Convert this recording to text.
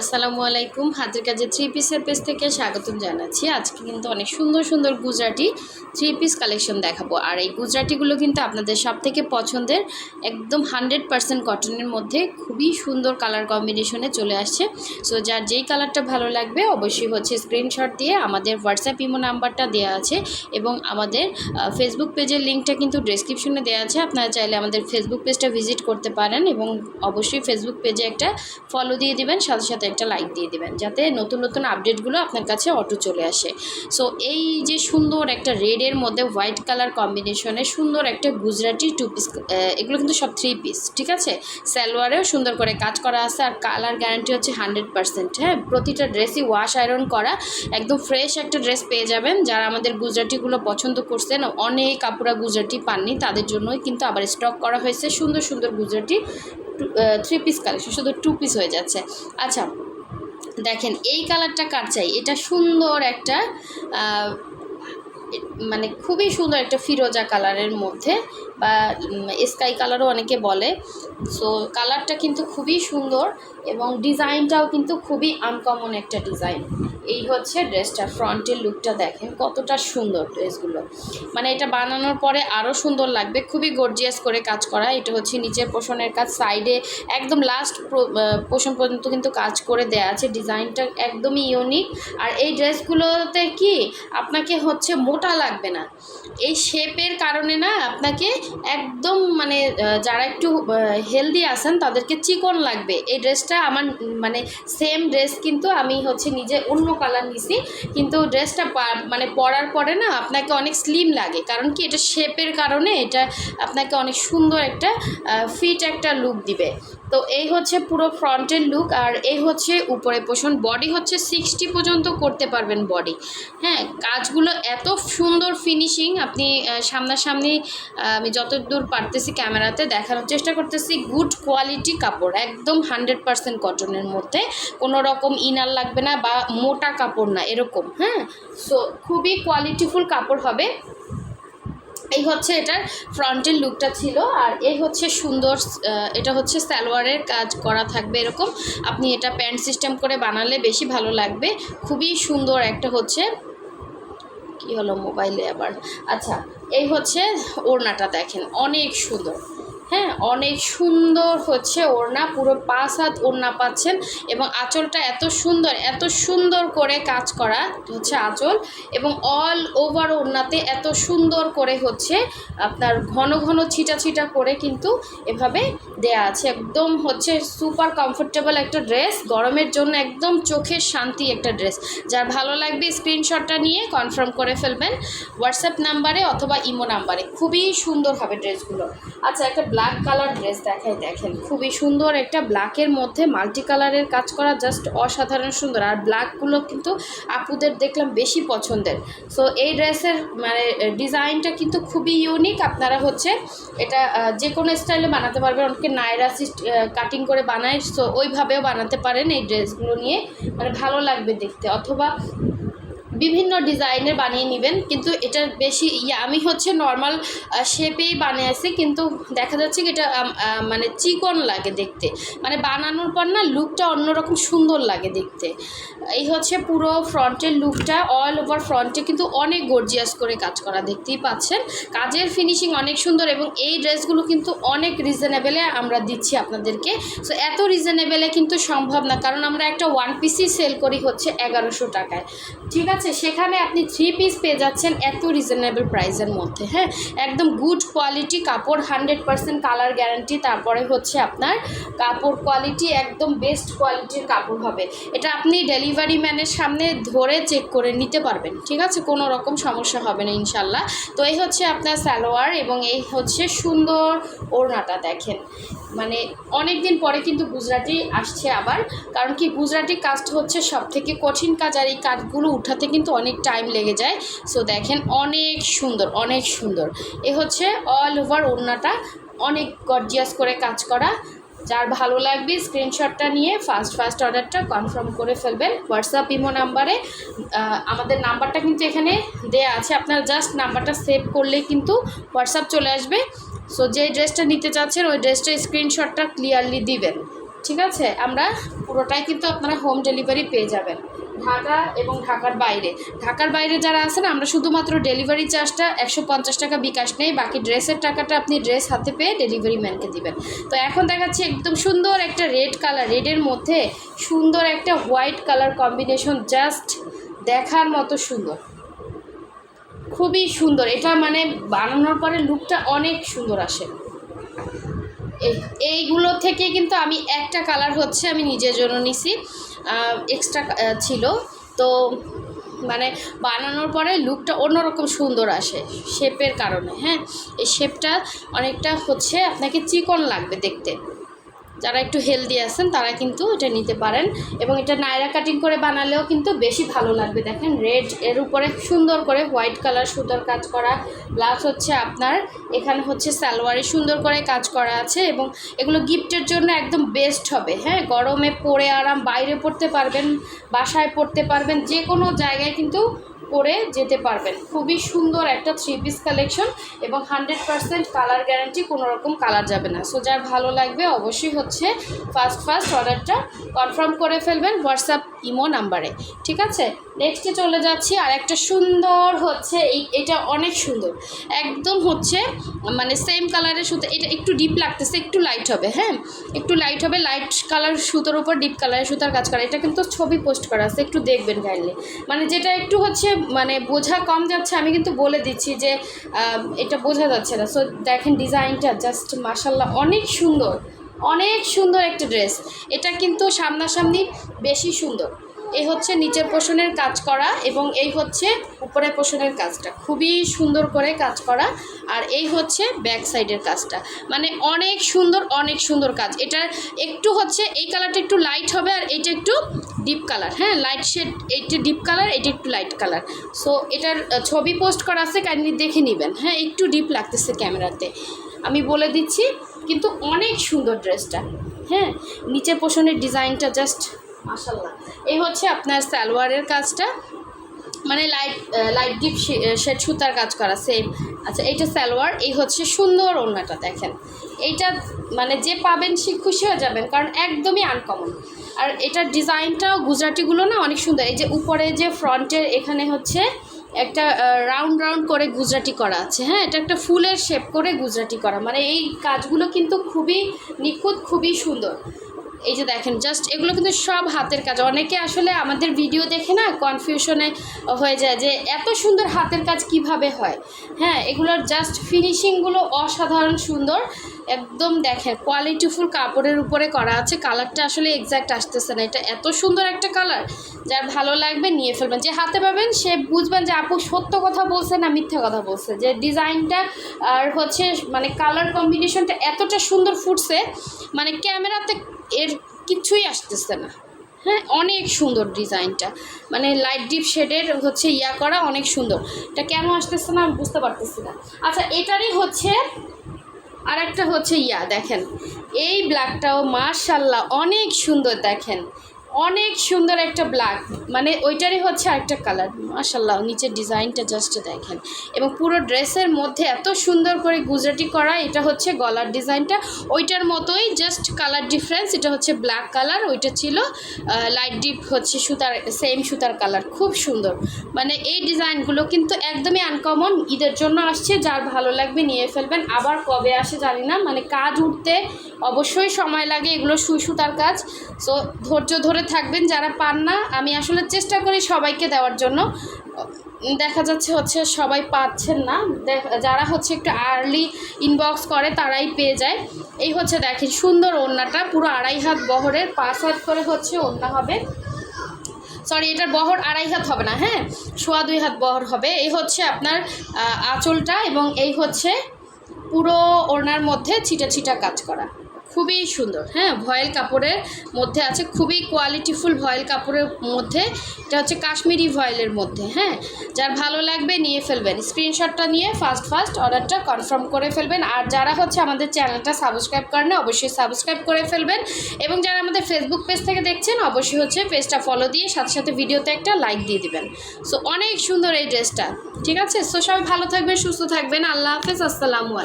আসসালামু আলাইকুম। হাতের কাজে থ্রি পিসের পেজ থেকে স্বাগতম জানাচ্ছি। আজকে কিন্তু অনেক সুন্দর সুন্দর গুজরাটি থ্রি পিস কালেকশন দেখাবো। আর এই গুজরাটিগুলো কিন্তু আপনাদের সব থেকে পছন্দের, একদম হান্ড্রেড পারসেন্ট কটনের মধ্যে খুবই সুন্দর কালার কম্বিনেশনে চলে আসছে। সো যার যেই কালারটা ভালো লাগবে, অবশ্যই হচ্ছে স্ক্রিনশট দিয়ে আমাদের হোয়াটসঅ্যাপ ইমো নাম্বারটা দেওয়া আছে এবং আমাদের ফেসবুক পেজের লিঙ্কটা কিন্তু ডেসক্রিপশনে দেওয়া আছে। আপনারা চাইলে আমাদের ফেসবুক পেজটা ভিজিট করতে পারেন এবং অবশ্যই ফেসবুক পেজে একটা ফলো দিয়ে দিবেন। সাথে সাথে একটা লাইক দিয়ে দেবেন, যাতে নতুন নতুন আপডেটগুলো আপনার কাছে অটো চলে আসে। সো এই যে সুন্দর একটা রেডের মধ্যে হোয়াইট কালার কম্বিনেশনে সুন্দর একটা গুজরাটি টু পিস এগুলো কিন্তু সব থ্রি পিস ঠিক আছে? সালোয়ারেও সুন্দর করে কাজ করা আছে আর কালার গ্যারান্টি হচ্ছে হান্ড্রেড পার্সেন্ট হ্যাঁ? প্রতিটা ড্রেসই ওয়াশ আয়রন করা, একদম ফ্রেশ একটা ড্রেস পেয়ে যাবেন। যারা আমাদের গুজরাটিগুলো পছন্দ করছেন, অনেক কাপড়া গুজরাটি পাননি, তাদের জন্যই কিন্তু আবার স্টক করা হয়েছে। সুন্দর সুন্দর গুজরাটি থ্রি পিস কালেকশন শুধু টু পিস হয়ে যাচ্ছে। আচ্ছা দেখেন, এই কালারটা কার চাই? এটা সুন্দর একটা মানে খুবই সুন্দর একটা ফিরোজা কালারের মধ্যে। বা স্কাই কালারও অনেকে বলে। সো কালারটা কিন্তু খুবই সুন্দর এবং ডিজাইনটাও কিন্তু খুবই আনকমন একটা ডিজাইন এই হচ্ছে ড্রেসটা ফ্রন্টের লুকটা দেখেন, কতটা সুন্দর ড্রেসগুলো মানে এটা বানানোর পরে আরও সুন্দর লাগবে, খুবই গর্জিয়াস করে কাজ করা। এটা হচ্ছে নিচের পোষণের কাজ সাইডে একদম লাস্ট পোষণ পর্যন্ত কিন্তু কাজ করে দেয়া আছে। ডিজাইনটা একদমই ইউনিক আর এই ড্রেসগুলোতে কি আপনাকে হচ্ছে মোটা লাগবে না। এই শেপের কারণে না আপনাকে একদম মানে যারা একটু হেলদি আছেন, তাদেরকে চিকন লাগবে। এই ড্রেসটা আমার মানে সেম ড্রেস কিন্তু আমি হচ্ছে নিজে অন্য কালার নিছি। কিন্তু ড্রেসটা মানে পরার পরে না, আপনাকে অনেক স্লিম লাগে। কারণ কি, এটা শেপের কারণে এটা আপনাকে অনেক সুন্দর একটা ফিট একটা লুক দিবে। তো এই হচ্ছে পুরো ফ্রন্টের লুক আর এই হচ্ছে উপরে পোষণ বডি হচ্ছে সিক্সটি পর্যন্ত করতে পারবেন বডি হ্যাঁ কাজগুলো এত সুন্দর ফিনিশিং আপনি সামনাসামনি আমি যতদূর পারতেছি ক্যামেরাতে দেখানোর চেষ্টা করতেছি। গুড কোয়ালিটি কাপড়, একদম হান্ড্রেড পারসেন্ট কটনের মধ্যে। কোনো রকম ইনার লাগবে না বা মোটা কাপড় না, এরকম হ্যাঁ। সো খুবই কোয়ালিটিফুল কাপড় হবে। এই হচ্ছে এটার ফ্রন্টের লুকটা ছিল আর এই হচ্ছে সুন্দর এটা হচ্ছে সালোয়ারের কাজ করা থাকবে এরকম। আপনি এটা প্যান্ট সিস্টেম করে বানালে বেশি ভালো লাগবে। খুবই সুন্দর একটা হচ্ছে, কি হলো মোবাইলে আবার? আচ্ছা এই হচ্ছে ওড়নাটা দেখেন, অনেক সুন্দর। হ্যাঁ অনেক সুন্দর হচ্ছে ওড়না, পুরো পাঁচ হাত ওড়না পাচ্ছেন এবং আঁচলটা এত সুন্দর এত সুন্দর করে কাজ করা হচ্ছে আঁচল এবং অল ওভার ওড়নাতে এত সুন্দর করে হচ্ছে আপনার ঘন ঘন ছিটা ছিটা করে কিন্তু এভাবে দেয়া আছে। একদম হচ্ছে সুপার কমফোর্টেবল একটা ড্রেস গরমের জন্য একদম চোখের শান্তি একটা ড্রেস যার ভালো লাগবে স্ক্রিনশটটা নিয়ে কনফার্ম করে ফেলবেন হোয়াটসঅ্যাপ নাম্বারে অথবা ইমো নাম্বারে খুবই সুন্দর হবে ড্রেসগুলো আচ্ছা একটা কালার ড্রেস দেখাই, দেখেন। খুবই সুন্দর একটা ব্ল্যাকের মধ্যে মাল্টি কালারের কাজ করা জাস্ট অসাধারণ সুন্দর। আর ব্ল্যাকগুলো কিন্তু আপুদের দেখলাম বেশি পছন্দের। সো এই ড্রেসের মানে ডিজাইনটা কিন্তু খুবই ইউনিক আপনারা হচ্ছে এটা যে কোনো স্টাইলে বানাতে পারবেন। অনেকে নায়রা কাটিং করে বানায়। সো ওইভাবেও বানাতে পারেন এই ড্রেসগুলো নিয়ে। মানে ভালো লাগবে দেখতে। অথবা বিভিন্ন ডিজাইনের বানিয়ে নেবেন, কিন্তু এটার বেশি ইয়ে আমি হচ্ছে নর্মাল শেপেই বানিয়ে বানিয়েছি কিন্তু দেখা যাচ্ছে কি এটা মানে চিকন লাগে দেখতে। মানে বানানোর পর না লুকটা অন্যরকম সুন্দর লাগে দেখতে। এই হচ্ছে পুরো ফ্রন্টের লুকটা অল ওভার ফ্রন্টে কিন্তু অনেক গর্জিয়াস করে কাজ করা, দেখতেই পাচ্ছেন। কাজের ফিনিশিং অনেক সুন্দর এবং এই ড্রেসগুলো কিন্তু অনেক রিজনেবেলে আমরা দিচ্ছি আপনাদেরকে। সো এত রিজনেবেলে কিন্তু সম্ভব না, কারণ আমরা একটা ওয়ান পিসই সেল করি হচ্ছে এগারোশো টাকায়। ঠিক আছে? সেখানে আপনি থ্রি পিস পেয়ে যাচ্ছেন এত রিজনেবল প্রাইসের মধ্যে হ্যাঁ? একদম গুড কোয়ালিটি কাপড় হান্ড্রেড পার্সেন্ট কালার গ্যারান্টি তারপরে হচ্ছে আপনার কাপড় কোয়ালিটি একদম বেস্ট কোয়ালিটির কাপড় হবে। এটা আপনি ডেলিভারি ম্যানের সামনে ধরে চেক করে নিতে পারবেন, ঠিক আছে? কোনো রকম সমস্যা হবে না ইনশাল্লাহ তো এই হচ্ছে আপনার সালোয়ার এবং এই হচ্ছে সুন্দর ওড়নাটা দেখেন। মানে অনেক দিন পরে কিন্তু গুজরাটি আসছে আবার, কারণ কি গুজরাটি কাজটা হচ্ছে সব থেকে কঠিন কাজ আর এই কাজগুলো উঠাতে কিন্তু অনেক টাইম লেগে যায়। সো দেখেন অনেক সুন্দর অনেক সুন্দর। এ হচ্ছে অল ওভার ওড়নাটা অনেক গর্জিয়াস করে কাজ করা। যার ভালো লাগবে স্ক্রিনশটটা নিয়ে ফার্স্ট ফার্স্ট অর্ডারটা কনফার্ম করে ফেলবেন। হোয়াটসঅ্যাপ ইমো নাম্বারে আমাদের নাম্বারটা কিন্তু এখানে দেয়া আছে। আপনার জাস্ট নাম্বারটা সেভ করলেই কিন্তু হোয়াটসঅ্যাপ চলে আসবে। সো যে ড্রেসটা নিতে চাচ্ছেন, ওই ড্রেসটা স্ক্রিনশটটা ক্লিয়ারলি দিবেন। ঠিক আছে? আমরা পুরোটাই কিন্তু আপনারা হোম ডেলিভারি পেয়ে যাবেন। ঢাকা এবং ঢাকার বাইরে। ঢাকার বাইরে যারা আছেন, আমরা শুধুমাত্র ডেলিভারি চার্জটা একশো পঞ্চাশ টাকা বিকাশ নেই, বাকি ড্রেসের টাকাটা আপনি ড্রেস হাতে পেয়ে ডেলিভারি ম্যানকে দিবেন। তো এখন দেখাচ্ছি একদম সুন্দর একটা রেড কালার, রেডের মধ্যে সুন্দর একটা হোয়াইট কালার কম্বিনেশন, জাস্ট দেখার মতো সুন্দর। খুবই সুন্দর। এটা মানে বানানোর পরে লুকটা অনেক সুন্দর আসে। এই, এইগুলো থেকে কিন্তু আমি একটা কালার হচ্ছে আমি নিজের জন্য নিছি। এক্সট্রা ছিল। তো মানে বানানোর পরে লুকটা অন্যরকম সুন্দর আসে শেপের কারণে হ্যাঁ? এই শেপটা অনেকটা হচ্ছে আপনাকে চিকন লাগবে দেখতে। যারা একটু হেলদি আছেন, তারা কিন্তু এটা নিতে পারেন। এবং এটা নায়রা কাটিং করে বানালেও কিন্তু বেশি ভালো লাগবে। দেখেন রেড এর উপরে সুন্দর করে হোয়াইট কালার সুতোর কাজ করা। প্লাস হচ্ছে আপনার এখানে হচ্ছে সালোয়ারে সুন্দর করে কাজ করা আছে এবং এগুলো গিফটের জন্য একদম বেস্ট হবে। হ্যাঁ গরমে পরে আরাম, বাইরে পড়তে পারবেন, বাসায় পড়তে পারবেন যে কোনো জায়গায় কিন্তু পরে যেতে পারবেন। খুবই সুন্দর একটা থ্রি পিস কালেকশন এবং হান্ড্রেড পারসেন্ট কালার গ্যারান্টি কোনো রকম কালার যাবে না। সো যার ভালো লাগবে অবশ্যই হচ্ছে ফার্স্ট ফার্স্ট অর্ডারটা কনফার্ম করে ফেলবেন হোয়াটসঅ্যাপ ইমো নাম্বারে ঠিক আছে? নেক্সটে চলে যাচ্ছি, আর একটা সুন্দর হচ্ছে এটা অনেক সুন্দর। একদম হচ্ছে মানে সেম কালারের সুতো, এটা একটু ডিপ লাগতেছে, একটু লাইট হবে হ্যাঁ? একটু লাইট হবে লাইট কালার সুতোর উপর ডিপ কালারের সুতার কাজ করা। এটা কিন্তু ছবি পোস্ট করা আছে, একটু দেখবেন কাইন্ডলি মানে যেটা একটু হচ্ছে মানে বোঝা কম যাচ্ছে, আমি কিন্তু বলে দিচ্ছি যে এটা বোঝা যাচ্ছে না। সো দেখেন ডিজাইনটা জাস্ট মাসাল্লাহ অনেক সুন্দর। অনেক সুন্দর একটা ড্রেস এটা কিন্তু সামনাসামনি বেশি সুন্দর। এই হচ্ছে নিচের পোষণের কাজ করা এবং এই হচ্ছে উপরের পোষণের কাজটা। খুবই সুন্দর করে কাজ করা আর এই হচ্ছে ব্যাক সাইডের কাজটা। মানে অনেক সুন্দর অনেক সুন্দর কাজ। এটার একটু হচ্ছে এই কালারটা একটু লাইট হবে আর এইটা একটু ডিপ কালার হ্যাঁ লাইট শেড এইটা ডিপ কালার এটা একটু লাইট কালার সো এটার ছবি পোস্ট করা আছে কাইন্ডলি দেখে নেবেন। হ্যাঁ একটু ডিপ লাগতেছে ক্যামেরাতে। আমি বলে দিচ্ছি, কিন্তু অনেক সুন্দর ড্রেসটা হ্যাঁ নিচের পোষণের ডিজাইনটা জাস্ট এই হচ্ছে আপনার সালোয়ারের কাজটা। মানে লাইট লাইট ডিপ শেড সুতার কাজ করা সেম আচ্ছা এইটা সালোয়ার, এই হচ্ছে সুন্দর ওড়নাটা দেখেন। এইটা মানে যে পাবেন সে খুশি হয়ে যাবেন, কারণ একদমই আনকমন আর এটার ডিজাইনটাও গুজরাটিগুলো না অনেক সুন্দর। এই যে উপরে যে ফ্রন্টের এখানে হচ্ছে একটা রাউন্ড রাউন্ড করে গুজরাটি করা আছে। হ্যাঁ এটা একটা ফুলের শেপ করে গুজরাটি করা। মানে এই কাজগুলো কিন্তু খুবই নিখুঁত, খুবই সুন্দর। এই যে দেখেন জাস্ট এগুলো কিন্তু সব হাতের কাজ। অনেকে আসলে আমাদের ভিডিও দেখে না কনফিউশনে হয়ে যায় যে এত সুন্দর হাতের কাজ কীভাবে হয়? হ্যাঁ এগুলোর জাস্ট ফিনিশিংগুলো অসাধারণ সুন্দর। একদম দেখেন কোয়ালিটিফুল কাপড়ের উপরে করা আছে। কালারটা আসলে এক্স্যাক্ট আসতেছে না। এটা এত সুন্দর একটা কালার যার ভালো লাগবে নিয়ে ফেলবেন। যে হাতে পাবেন, সে বুঝবেন যে আপু সত্য কথা বলছে না মিথ্যা কথা বলছে। যে ডিজাইনটা আর হচ্ছে মানে কালার কম্বিনেশনটা এতটা সুন্দর ফুটছে মানে ক্যামেরাতে এর কিছুই আসতেছে না। হ্যাঁ অনেক সুন্দর ডিজাইনটা। মানে লাইট ডিপ শেডের হচ্ছে ইয়া করা অনেক সুন্দর। এটা কেন আসতেছে না আমি বুঝতে পারতেছি না। আচ্ছা এটারই হচ্ছে আর একটা হচ্ছে ইয়া, দেখেন। এই ব্ল্যাকটাও মার্শাল্লাহ অনেক সুন্দর দেখেন। অনেক সুন্দর একটা ব্ল্যাক মানে ওইটারই হচ্ছে আরেকটা কালার মার্শাল্লাহ নিচের ডিজাইনটা জাস্ট দেখেন। এবং পুরো ড্রেসের মধ্যে এত সুন্দর করে গুজরাটি করা, এটা হচ্ছে গলার ডিজাইনটা ওইটার মতোই জাস্ট কালার ডিফারেন্স এটা হচ্ছে ব্ল্যাক কালার ওইটা ছিল লাইট ডিপ হচ্ছে সুতার সেম সুতার কালার খুব সুন্দর। মানে এই ডিজাইনগুলো কিন্তু একদমই আনকমন ঈদের জন্য আসছে, যার ভালো লাগবে নিয়ে ফেলবেন। আবার কবে আসে জানি না মানে কাজ উঠতে অবশ্যই সময় লাগে এগুলো সুই সুতার কাজ। সো ধৈর্য ধরে থাকবেন, যারা পান না, আমি আসলে চেষ্টা করি সবাইকে দেওয়ার জন্য। দেখা যাচ্ছে হচ্ছে সবাই পাচ্ছেন না। যারা হচ্ছে একটু আর্লি ইনবক্স করে, তারাই পেয়ে যায়। এই হচ্ছে দেখেন, সুন্দর ওড়নাটা, পুরো আড়াই হাত বহরের, পাঁচ হাত করে হচ্ছে ওড়না হবে। সরি এটার বহর আড়াই হাত হবে না হ্যাঁ? সোয়া দুই হাত বহর হবে। এই হচ্ছে আপনার আঁচলটা এবং এই হচ্ছে পুরো ওড়নার মধ্যে ছিটা ছিটা কাজ করা। খুবই সুন্দর হ্যাঁ ভয়েল কাপড়ের মধ্যে আছে, খুবই কোয়ালিটিফুল ভয়েল কাপড়ের মধ্যে, এটা হচ্ছে কাশ্মীরি ভয়েলের মধ্যে হ্যাঁ যার ভালো লাগবে নিয়ে ফেলবেন, স্ক্রিনশটটা নিয়ে ফার্স্ট ফার্স্ট অর্ডারটা কনফার্ম করে ফেলবেন, আর যারা হচ্ছে আমাদের চ্যানেলটা সাবস্ক্রাইব করেন অবশ্যই সাবস্ক্রাইব করে ফেলবেন, এবং যারা আমাদের ফেসবুক পেজ থেকে দেখছেন, অবশ্যই হচ্ছে পেজটা ফলো দিয়ে সাথে সাথে ভিডিওতে একটা লাইক দিয়ে দিবেন। সো অনেক সুন্দর এই ড্রেসটা ঠিক আছে? সো সবাই ভালো থাকবেন, সুস্থ থাকবেন, আল্লাহ হাফেজ, আসসালামু